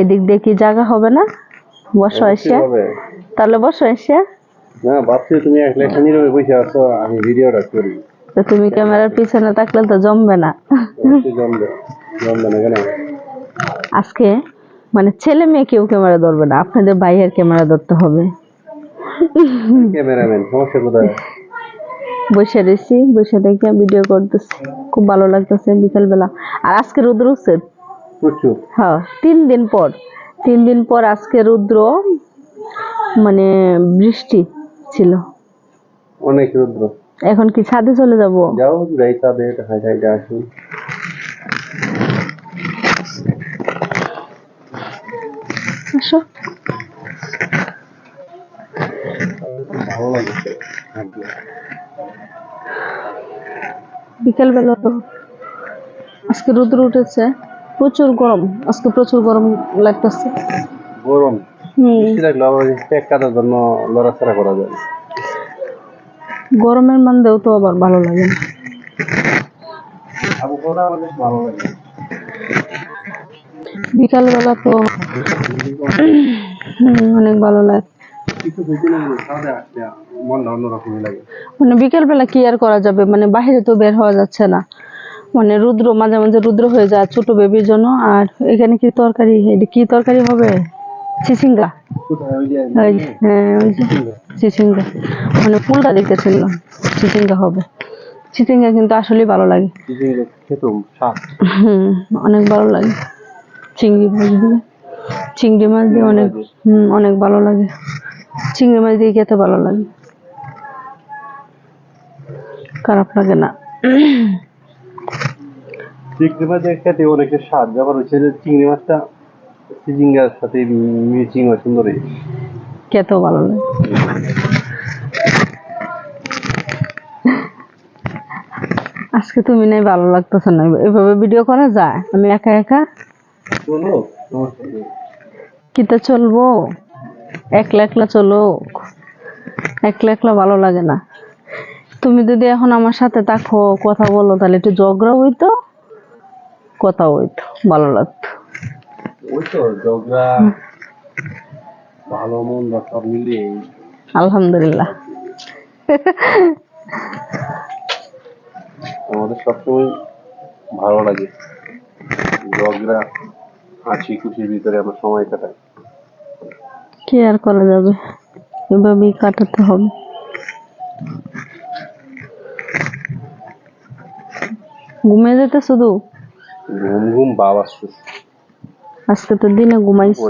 এদিক দিয়ে কি জায়গা হবে না? বসো এসে। তাহলে বসো এসে। না ভাবছি তুমি একলা একটা নীরবে বসে আছো আমি ভিডিওটা করি। তো তুমি ক্যামেরার পিছনে থাকলে তো জমবে না। জমবে জমবে না কেন? আজকে মানে ছেলে মেয়ে কেউ ক্যামেরা ধরবে না আপনাদের ভাইয়ের ক্যামেরা ধরতে হবে। ক্যামেরাম্যান সমস্যা কোথায়? বসে রয়েছি বসে দেখে ভিডিও করতেছি খুব ভালো লাগতেছে বিকালবেলা। আর আজকে রুদ্র উঠছে প্রচুর। হ্যাঁ তিন দিন পর। তিন দিন পর আজকে রুদ্র মানে বৃষ্টি ছিল। অনেক রুদ্র। এখন কি ছাদে চলে যাব? যাও যাই তাদের হাই আসুন। আসো। লাগছে। বিকেলবেলা তো আজকে রুদ্র উঠেছে। প্রচুর গরম। আজকে প্রচুর গরম লাগতেছে। গরম। জন্য লড়াচড়া করা যায়। গরমের মধ্যেও তো আবার ভালো লাগে বিকালবেলা তো অনেক ভালো লাগে। মানে বিকেলবেলা কি আর করা যাবে? মানে বাইরে তো বের হওয়া যাচ্ছে না। মানে রুদ্র, মাঝে মাঝে রুদ্র হয়ে যায় ছোট বেবির জন্য। আর এখানে কি তরকারি? এটা কি তরকারি হবে? চিচিঙ্গা হ্যাঁ ওই যে চিচিঙ্গা মানে ফুলটা দেখতেছিলাম চিচিঙ্গা হবে। চিচিঙ্গা কিন্তু আসলেই ভালো লাগে। হুম, অনেক ভালো লাগে। চিংড়ি মাছ দিয়ে। চিংড়ি মাছ দিয়ে অনেক, হুম, অনেক ভালো লাগে। চিংড়ি মাছ দিয়ে খেতে ভালো লাগে। খারাপ লাগে না। চিংড়ি মাছ খেতে অনেকের স্বাদ আবার হচ্ছে যে চিংড়ি মাছটা চিচিঙ্গার সাথে মিচিং হয় সুন্দরই খেতেও ভালো লাগে। আজকে তুমি নাই ভালো লাগতেছে না। এভাবে ভিডিও করা যায়? আমি একা একা? চলো নেই। চলবো? একলা একলা চলো। একলা একলা ভালো লাগে না। তুমি যদি এখন আমার সাথে থাকো কথা বলো তাহলে একটু ঝগড়া হইতো। কথা হইতো ভালো লাগতো। ওই ভালো মন্দ সব মিলিয়ে আলহামদুলিল্লাহ। আমাদের সবসময় ভালো লাগে। ঝগড়া হাসি খুশির ভিতরে আমরা সময় কাটাই। কি আর করা যাবে? এভাবেই কাটাতে হবে। ঘুমিয়ে যেতে শুধু ঘুম ঘুম ভাব আসতেছে। আজকে তো দিনে ঘুমাইছি।